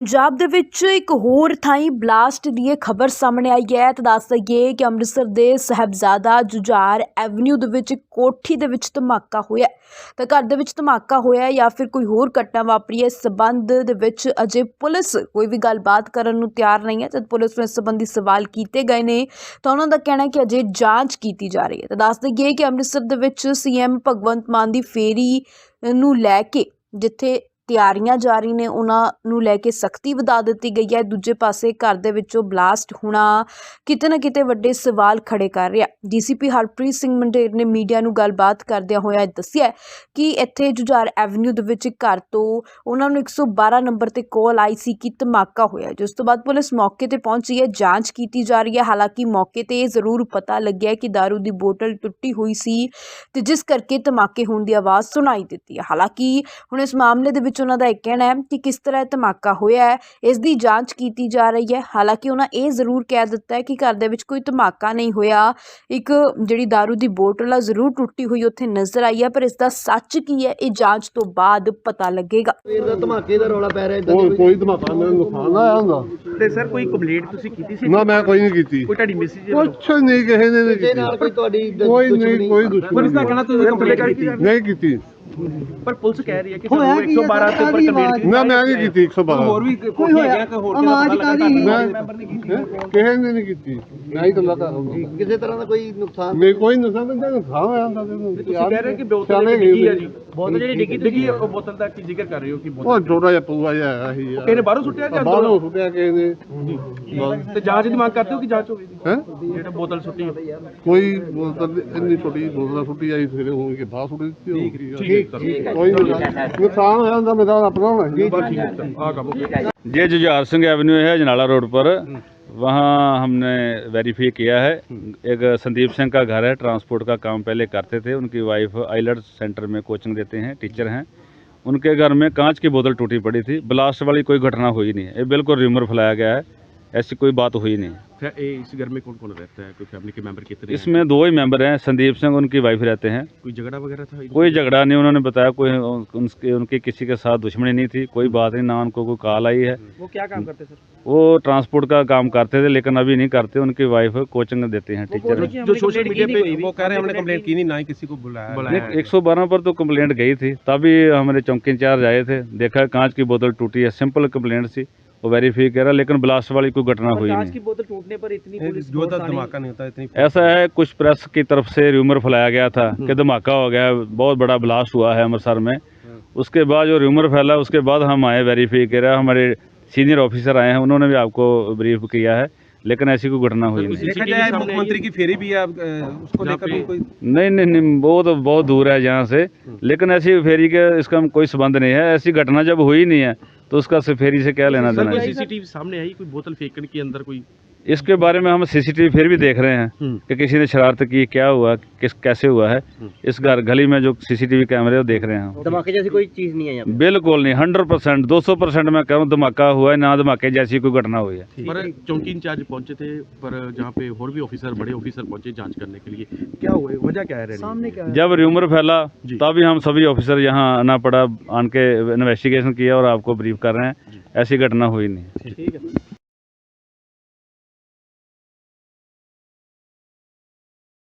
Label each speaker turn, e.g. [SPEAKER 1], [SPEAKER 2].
[SPEAKER 1] ਪੰਜਾਬ ਦੇ ਵਿੱਚ ਇੱਕ ਹੋਰ ਥਾਈਂ ਬਲਾਸਟ ਦੀ ਇਹ ਖਬਰ ਸਾਹਮਣੇ ਆਈ ਹੈ। ਤਾਂ ਦੱਸ ਦਈਏ ਕਿ ਅੰਮ੍ਰਿਤਸਰ ਦੇ ਸਾਹਿਬਜ਼ਾਦਾ ਜੁਝਾਰ ਐਵਨਿਊ ਦੇ ਵਿੱਚ ਕੋਠੀ ਦੇ ਵਿੱਚ ਧਮਾਕਾ ਹੋਇਆ ਤਾਂ ਘਰ ਦੇ ਵਿੱਚ ਧਮਾਕਾ ਹੋਇਆ ਜਾਂ ਫਿਰ ਕੋਈ ਹੋਰ ਘਟਨਾ ਵਾਪਰੀ ਹੈ, ਇਸ ਸਬੰਧ ਦੇ ਵਿੱਚ ਅਜੇ ਪੁਲਿਸ ਕੋਈ ਵੀ ਗੱਲਬਾਤ ਕਰਨ ਨੂੰ ਤਿਆਰ ਨਹੀਂ ਹੈ। ਜਦ ਪੁਲਿਸ ਨੂੰ ਇਸ ਸੰਬੰਧੀ ਸਵਾਲ ਕੀਤੇ ਗਏ ਨੇ, ਤਾਂ ਉਹਨਾਂ ਦਾ ਕਹਿਣਾ ਹੈ ਕਿ ਅਜੇ ਜਾਂਚ ਕੀਤੀ ਜਾ ਰਹੀ ਹੈ। ਤਾਂ ਦੱਸ ਦਈਏ ਕਿ ਅੰਮ੍ਰਿਤਸਰ ਦੇ ਵਿੱਚ ਸੀਐਮ ਭਗਵੰਤ ਮਾਨ ਦੀ ਫੇਰੀ ਨੂੰ ਲੈ ਕੇ, ਜਿੱਥੇ ਤਿਆਰੀਆਂ ਜਾਰੀ ਨੇ, ਉਹਨਾਂ ਨੂੰ ਲੈ ਕੇ ਸਖਤੀ ਵਧਾ ਦਿੱਤੀ ਗਈ ਹੈ। ਦੂਜੇ ਪਾਸੇ ਘਰ ਦੇ ਵਿੱਚੋਂ ਬਲਾਸਟ ਹੋਣਾ ਕਿਤੇ ਨਾ ਕਿਤੇ ਵੱਡੇ ਸਵਾਲ ਖੜੇ ਕਰ ਰਿਹਾ। ਡੀਸੀਪੀ ਹਰਪ੍ਰੀਤ ਸਿੰਘ ਮੰਡੇਰ ਨੇ ਮੀਡੀਆ ਨੂੰ ਗੱਲਬਾਤ ਕਰਦਿਆਂ ਹੋਇਆ ਦੱਸਿਆ ਕਿ ਇੱਥੇ ਜੁਝਾਰ ਐਵਨਿਊ ਦੇ ਵਿੱਚ ਘਰ ਤੋਂ ਉਹਨਾਂ ਨੂੰ 112 ਨੰਬਰ ਤੇ ਕਾਲ ਆਈ ਸੀ ਕਿ ਧਮਾਕਾ ਹੋਇਆ ਜਿਸ ਤੋਂ ਬਾਅਦ ਪੁਲਿਸ ਮੌਕੇ ਤੇ ਪਹੁੰਚੀ ਹੈ। ਜਾਂਚ ਕੀਤੀ ਜਾ ਰਹੀ ਹੈ। ਹਾਲਾਂਕਿ ਮੌਕੇ ਤੇ ਇਹ ਜ਼ਰੂਰ ਪਤਾ ਲੱਗਿਆ ਕਿ दारू ਦੀ ਬੋਤਲ ਟੁੱਟੀ ਹੋਈ ਸੀ ਤੇ ਜਿਸ ਕਰਕੇ ਧਮਾਕੇ ਹੋਣ ਦੀ ਆਵਾਜ਼ ਸੁਣਾਈ ਦਿੱਤੀ ਹੈ। ਹਾਲਾਂਕਿ ਹੁਣ ਇਸ ਮਾਮਲੇ ਦੇ ਵਿੱਚ ਉਹਨਾਂ ਦਾ ਇਹ ਕਹਿਣਾ ਹੈ ਕਿ ਕਿਸ ਤਰ੍ਹਾਂ ਇਹ ਧਮਾਕਾ ਹੋਇਆ ਹੈ ਇਸ ਦੀ ਜਾਂਚ ਕੀਤੀ ਜਾ ਰਹੀ ਹੈ। ਹਾਲਾਂਕਿ ਉਹਨਾਂ ਇਹ ਜ਼ਰੂਰ ਕਹਿ ਦਿੱਤਾ ਹੈ ਕਿ ਘਰ ਦੇ ਵਿੱਚ ਕੋਈ ਧਮਾਕਾ ਨਹੀਂ ਹੋਇਆ। ਇੱਕ ਜਿਹੜੀ दारू ਦੀ ਬੋਤਲ ਆ ਜ਼ਰੂਰ ਟੁੱਟੀ ਹੋਈ ਉੱਥੇ ਨਜ਼ਰ ਆਈ ਹੈ ਪਰ ਇਸ ਦਾ ਸੱਚ ਕੀ ਹੈ ਇਹ ਜਾਂਚ ਤੋਂ ਬਾਅਦ ਪਤਾ ਲੱਗੇਗਾ।
[SPEAKER 2] ਇਹਦਾ ਧਮਾਕੇ ਦਾ ਰੌਲਾ ਪੈ ਰਿਹਾ ਇਦਾਂ
[SPEAKER 3] ਕੋਈ ਕੋਈ ਧਮਾਕਾ ਮੈਨੂੰ ਨੁਕਸਾਨ ਆਇਆ ਹੁੰਦਾ।
[SPEAKER 4] ਤੇ ਸਰ ਕੋਈ ਕੰਪਲੀਟ ਤੁਸੀਂ ਕੀਤੀ ਸੀ?
[SPEAKER 3] ਨਾ ਮੈਂ ਕੋਈ ਨਹੀਂ ਕੀਤੀ।
[SPEAKER 4] ਕੋਈ ਤੁਹਾਡੀ ਮੈਸੇਜ
[SPEAKER 3] ਕੁਛ ਨਹੀਂ ਕਿਸੇ ਨੇ ਨਹੀਂ ਕੀਤੀ।
[SPEAKER 2] ਕੋਈ ਤੁਹਾਡੀ ਦ-
[SPEAKER 3] ਕੋਈ ਨਹੀਂ
[SPEAKER 2] ਦੁਸ਼ਮਣੀ?
[SPEAKER 3] ਕੋਈ ਦੁਸ਼ਮਣੀ
[SPEAKER 4] ਪੁਲਿਸ ਦਾ ਕਹਿਣਾ ਤੁਸੀਂ ਕੰਪਲੀਟ ਕੀਤੀ।
[SPEAKER 3] ਨਹੀਂ ਕੀਤੀ।
[SPEAKER 4] ਪਰ ਪੁਲਿਸ ਕਹਿ ਰਹੀ ਹੈ ਕਿ ਸਾਨੂੰ 112 ਤੇ ਉੱਪਰ ਕੰਪਲੀਟ
[SPEAKER 3] ਨਾ ਮੈਂ ਨਹੀਂ ਕੀਤੀ? 112
[SPEAKER 4] ਹੋਰ ਵੀ ਕੋਈ ਹੋਇਆ? ਕਿ ਹੋਰ
[SPEAKER 2] ਆਵਾਜ਼ ਕਾਹਦੀ?
[SPEAKER 3] ਮੈਂ ਹੈਂ? ਕਿਸੇ ਨੇ ਨਹੀਂ ਕੀਤੀ। ਮੈਂ ਹੀ ਕੱਲਾ ਕਰ
[SPEAKER 2] ਕਿਸੇ ਤਰ੍ਹਾਂ ਦਾ ਕੋਈ ਨੁਕਸਾਨ?
[SPEAKER 3] ਮੈਂ ਕੋਈ ਨੁਕਸਾਨ ਨਹੀਂ ਨੁਕਸਾਨ ਹੋਇਆ ਹੁੰਦਾ
[SPEAKER 4] ਤੁਸੀਂ ਕਹਿ ਰਹੇ ਕਿ ਬੋਤਲ ਡਿੱਗੀ ਹੈ ਜੀ। ਬੋਤਲ ਜਿਹੜੀ ਡਿੱਗੀ ਡਿੱਗੀ ਹੈ, ਉਹ ਬੋਤਲ ਦਾ ਕੀ ਜ਼ਿਕਰ ਕਰ ਰਹੇ ਹੋ ਕਿ ਬੋਤਲ
[SPEAKER 3] ਉਹ ਛੋਟਾ ਜਿਹਾ ਪੂਆ ਜਿਹਾ ਆਇਆ ਸੀ ਯਾਰ।
[SPEAKER 4] ਕਿਹਨੇ ਬਾਹਰੋਂ ਸੁੱਟਿਆ ਜਾਂ
[SPEAKER 3] ਬਾਹਰੋਂ ਸੁੱਟਿਆ ਕਿਸੇ ਨੇ।
[SPEAKER 4] ਤੇ ਜਾਂਚ ਦੀ ਮੰਗ ਕਰਦੇ ਹੋ ਕਿ ਜਾਂਚ ਹੋਵੇ ਜੀ?
[SPEAKER 3] ਹੈ?
[SPEAKER 4] ਜਿਹੜਾ ਬੋਤਲ ਸੁੱਟੀ ਹੈ
[SPEAKER 3] ਕੋਈ ਬੋਤਲ ਇੰਨੀ ਛੋਟੀ ਬੋਤਲ ਸੁੱਟੀ ਆਈ ਸਵੇਰੇ ਹੋ ਕੇ ਬਾਹਰ ਸੁੱਟੀ ਦਿੱਤੀ ਹੋਊਗੀ।
[SPEAKER 4] ਠੀਕ ਹੈ
[SPEAKER 3] ਕੋਈ ਨੁਕਸਾਨ ਨੁਕਸਾਨ ਹੋਇਆ ਹੁੰਦਾ ਮੇਰਾ ਆਪਣਾ ਹੋਣਾ ਸੀ
[SPEAKER 4] ਬਸ ਠੀਕ ਹੈ ਆ ਕੰਮ
[SPEAKER 5] ये जुझार सिंह एवेन्यू है जनाला रोड पर वहाँ हमने वेरीफाई किया है एक संदीप सिंह का घर है ट्रांसपोर्ट का काम पहले करते थे उनकी वाइफ आइलट सेंटर में कोचिंग देते हैं टीचर हैं उनके घर में कांच की बोतल टूटी पड़ी थी ब्लास्ट वाली कोई घटना हुई नहीं है ये बिल्कुल र्यूमर फैलाया गया है ऐसी कोई बात हुई नहीं।
[SPEAKER 4] फिर ए, इस घर में कौन कौन रहता है? कोई फैमिली के मेंबर कितने
[SPEAKER 5] इसमें दो ही मेंबर हैं संदीप सिंह उनकी वाइफ रहते हैं।
[SPEAKER 4] कोई झगड़ा वगैरह था
[SPEAKER 5] कोई झगड़ा नहीं उन्होंने बताया कोई उनके उनकी किसी के साथ दुश्मनी नहीं थी कोई बात नहीं ना उनको कोई कॉल आई है।
[SPEAKER 4] वो क्या काम करते सर?
[SPEAKER 5] वो ट्रांसपोर्ट का काम करते थे लेकिन अभी नहीं करते उनकी वाइफ कोचिंग देते हैं टीचर
[SPEAKER 4] जो सोशल मीडिया पे वो कह रहे हैं हमने कंप्लेंट की नहीं ना ही किसी को बुलाया।
[SPEAKER 5] एक सौ बारह पर तो कंप्लेंट गई थी तभी हमारे चौकी इंचार्ज आए थे देखा कांच की बोतल टूटी है सिंपल कंप्लेंट थी वो वेरीफाई करा लेकिन ब्लास्ट वाली कोई घटना हुई नहीं।
[SPEAKER 4] बोतल टूटने पर इतनी जो था धमाका नहीं होता इतनी
[SPEAKER 5] ऐसा है कुछ प्रेस की तरफ़ से र्यूमर फैलाया गया था कि धमाका हो गया बहुत बड़ा ब्लास्ट हुआ है अमृतसर में। उसके बाद जो र्यूमर फैला उसके बाद हम आए वेरीफाई करा हमारे सीनियर ऑफिसर आए हैं उन्होंने भी आपको ब्रीफ किया है लेकिन ऐसी कोई घटना हुई नहीं।
[SPEAKER 4] देखा जाए मुख्यमंत्री की फेरी भी है उसको लेकर कोई
[SPEAKER 5] नहीं नहीं नहीं वो तो बहुत दूर है यहाँ से लेकिन ऐसी फेरी के इसका कोई संबंध नहीं है ऐसी घटना जब हुई नहीं है तो उसका से फेरी से क्या लेना देना है?
[SPEAKER 4] सीसीटीवी सामने आई कोई बोतल फेंकने के अंदर कोई
[SPEAKER 5] इसके बारे में हम सीसीटीवी फिर भी देख रहे हैं
[SPEAKER 4] हम्म।
[SPEAKER 5] कि किसी ने शरारत की क्या हुआ किस कैसे हुआ है। इस घर गली में जो सीसीटीवी कैमरे वो देख रहे हैं
[SPEAKER 2] धमाके जैसी कोई चीज़ नहीं है यहाँ
[SPEAKER 5] बिल्कुल नहीं हंड्रेड परसेंट दो सौ परसेंट मैं कह धमाका हुआ है ना धमाके जैसी कोई घटना हुई है।
[SPEAKER 4] पर चौकी इंचार्ज पहुँचे थे पर जहाँ पे और भी ऑफिसर बड़े ऑफिसर पहुँचे जाँच करने के लिए। क्या हुआ वजह क्या है सामने क्या
[SPEAKER 5] जब र्यूमर फैला तभी हम सभी ऑफिसर यहाँ आना पड़ा आन के इन्वेस्टिगेशन किया और आपको ब्रीफ कर रहे हैं। ऐसी घटना हुई नहीं।
[SPEAKER 4] ठीक है।